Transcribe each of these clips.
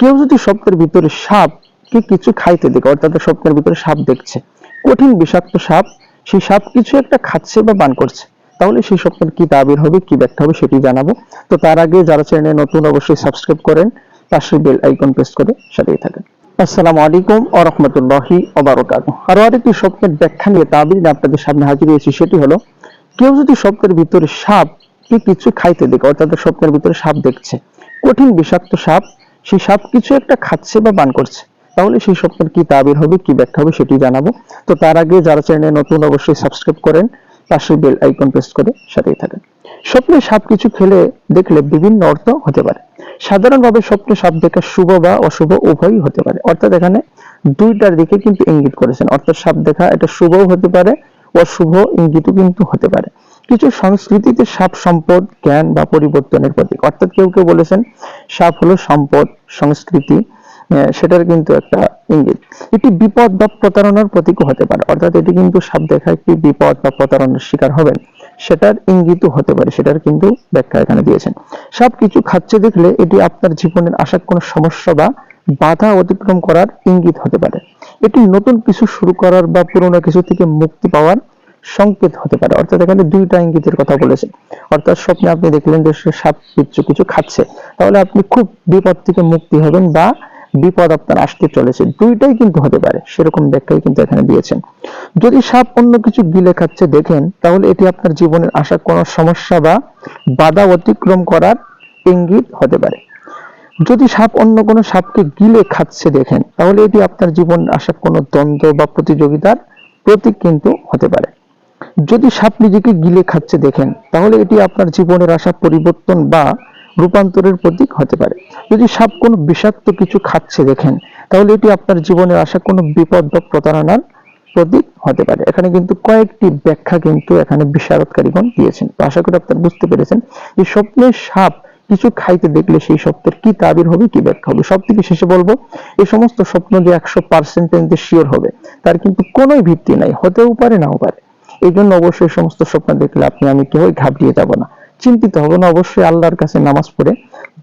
কেউ যদি স্বপ্নের ভিতরে সাপ কে কিছু খাইতে দেখে, অর্থাৎ স্বপ্নের ভিতরে সাপ দেখছে, কঠিন বিষাক্ত সাপ, সেই সাপ কিছু একটা খাচ্ছে বা পান করছে, তাহলে সেই স্বপ্নের কি তাবির হবে, কি ব্যাখ্যা হবে সেটি জানাব। তো তার আগে যারা চ্যানেলে নতুন অবশ্যই সাবস্ক্রাইব করেন পাশের বেল আইকন প্রেস করে সাথেই থাকেন। আসসালামু আলাইকুম ওয়া রাহমাতুল্লাহি ওয়া বারাকাতুহু। আরও আরেকটি স্বপ্নের ব্যাখ্যা নিয়ে তাবির আপনাদের সামনে হাজির হয়েছি, সেটি হলো, কেউ যদি স্বপ্নের ভিতরে সাপ কে কিছু খাইতে দেখে, অর্থাৎ স্বপ্নের ভিতরে সাপ দেখছে, কঠিন বিষাক্ত সাপ সেই সাপ কিছু একটা খাচ্ছে বা পান করছে। তাহলে সেই স্বপ্নের কি তাবির হবে, কি ব্যাখ্যা হবে সেটি জানাব। তো তার আগে যারা চ্যানেলে নতুন অবশ্যই সাবস্ক্রাইব করেন পাশের বেল আইকন প্রেস করে সাথেই থাকেন। স্বপ্নে সাপ কিছু খেলে দেখলে বিভিন্ন অর্থ হতে পারে। সাধারণভাবে স্বপ্নে সাপ দেখা শুভ বা অশুভ উভয়ই হতে পারে। অর্থাৎ এখানে দুইটার দিকে কিন্তু ইঙ্গিত করেছেন। অর্থাৎ সাপ দেখা এটা শুভও হতে পারে, অশুভ ইঙ্গিতও কিন্তু হতে পারে। কিছু সংস্কৃতিতে সাপ সম্পদ, জ্ঞান বা পরিবর্তনের প্রতীক। অর্থাৎ কেউ কেউ বলেছেন সাপ হলো সম্পদ, সংস্কৃতি সেটার কিন্তু একটা ইঙ্গিত। এটি বিপদ বা প্রতারণার প্রতীকও হতে পারে। অর্থাৎ এটি কিন্তু সাপ দেখা একটি বিপদ বা প্রতারণার শিকার হবেন, সেটার ইঙ্গিতও হতে পারে, সেটার কিন্তু ব্যাখ্যা এখানে দিয়েছেন। সাপ কিছু খাচ্ছে দেখলে এটি আপনার জীবনের আশা কোনো সমস্যা বা বাধা অতিক্রম করার ইঙ্গিত হতে পারে। এটি নতুন কিছু শুরু করার বা পুরোনো কিছু থেকে মুক্তি পাওয়ার সংকেত হতে পারে। অর্থাৎ এখানে দুইটা ইঙ্গিতের কথা বলেছেন। অর্থাৎ স্বপ্নে আপনি দেখলেন যে সাপ কিছু কিছু খাচ্ছে। তাহলে আপনি খুব বিপদ থেকে মুক্তি হবেন বা বিপদ আপনার আসতে চলেছে। দুইটাই কিন্তু হতে পারে। সেরকম ব্যাখ্যাই কিন্তু এখানে দিয়েছেন। যদি সাপ অন্য কিছু গিলে খাচ্ছে দেখেন, তাহলে এটি আপনার জীবনের আসা কোনো সমস্যা বা বাধা অতিক্রম করার ইঙ্গিত হতে পারে। যদি সাপ অন্য কোনো সাপকে গিলে খাচ্ছে দেখেন, তাহলে এটি আপনার জীবন আসা কোনো দ্বন্দ্ব বা প্রতিযোগিতার প্রতীক কিন্তু হতে পারে। যদি সাপ নিজেকে গিলে খাচ্ছে দেখেন, তাহলে এটি আপনার জীবনের আশা পরিবর্তন বা রূপান্তরের প্রতীক হতে পারে। যদি সাপ কোনো বিষাক্ত কিছু খাচ্ছে দেখেন, তাহলে এটি আপনার জীবনের আসা কোনো বিপদ বা প্রতারণার প্রতীক হতে পারে। এখানে কিন্তু কয়েকটি ব্যাখ্যা কিন্তু এখানে বিশারদকারীগণ দিয়েছেন। তো আশা করি আপনারা বুঝতে পেরেছেন যে স্বপ্নের সাপ কিছু খাইতে দেখলে সেই স্বপ্নের কি তাবির হবে, কি ব্যাখ্যা হবে। সব থেকে শেষে বলব এই সমস্ত স্বপ্ন যে একশো পার্সেন্ট শিওর হবে, তার কিন্তু কোনো ভিত্তি নাই, হতেও পারে, নাও পারে। এই জন্য অবশ্যই সমস্ত স্বপ্ন দেখলে আপনি আমি কেউই ঘাবড়িয়ে যাব না। চিন্তিত হব না, অবশ্যই আল্লাহর কাছে নামাজ পড়ে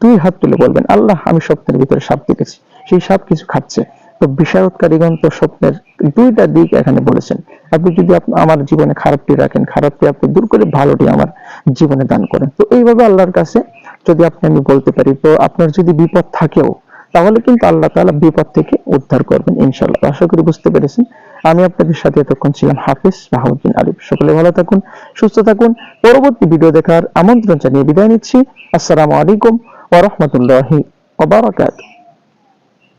দুই হাত তুলে বলবেন, আল্লাহ, আমি স্বপ্নের ভিতরে সাপ দেখেছি, সেই সাপ কিছু খাচ্ছে। তো বিশারদকারীগণ তো স্বপ্নের দুইটা দিক এখানে বলেছেন। আপনি যদি আমার জীবনে খারাপটি রাখেন, খারাপটি আপনি দূর করে ভালোটি আমার জীবনে দান করেন। তো এইভাবে আল্লাহর কাছে যদি আপনি, আমি বলতে পারি, তো আপনার যদি বিপদ থাকেও, তাহলে কিন্তু আল্লাহ তাআলা বিপদ থেকে উদ্ধার করবেন ইনশাল্লাহ আশা করি বুঝতে পেরেছেন। আমি আপনাদের সাথে এতক্ষণ ছিলাম হাফিজ মাহমুদ্দিন আলিফ। সকলে ভালো থাকুন, সুস্থ থাকুন। পরবর্তী ভিডিও দেখার আমন্ত্রণ জানিয়ে বিদায় নিচ্ছি। আসসালামু আলাইকুম ওয়া রাহমাতুল্লাহি ওয়া বারাকাতুহু।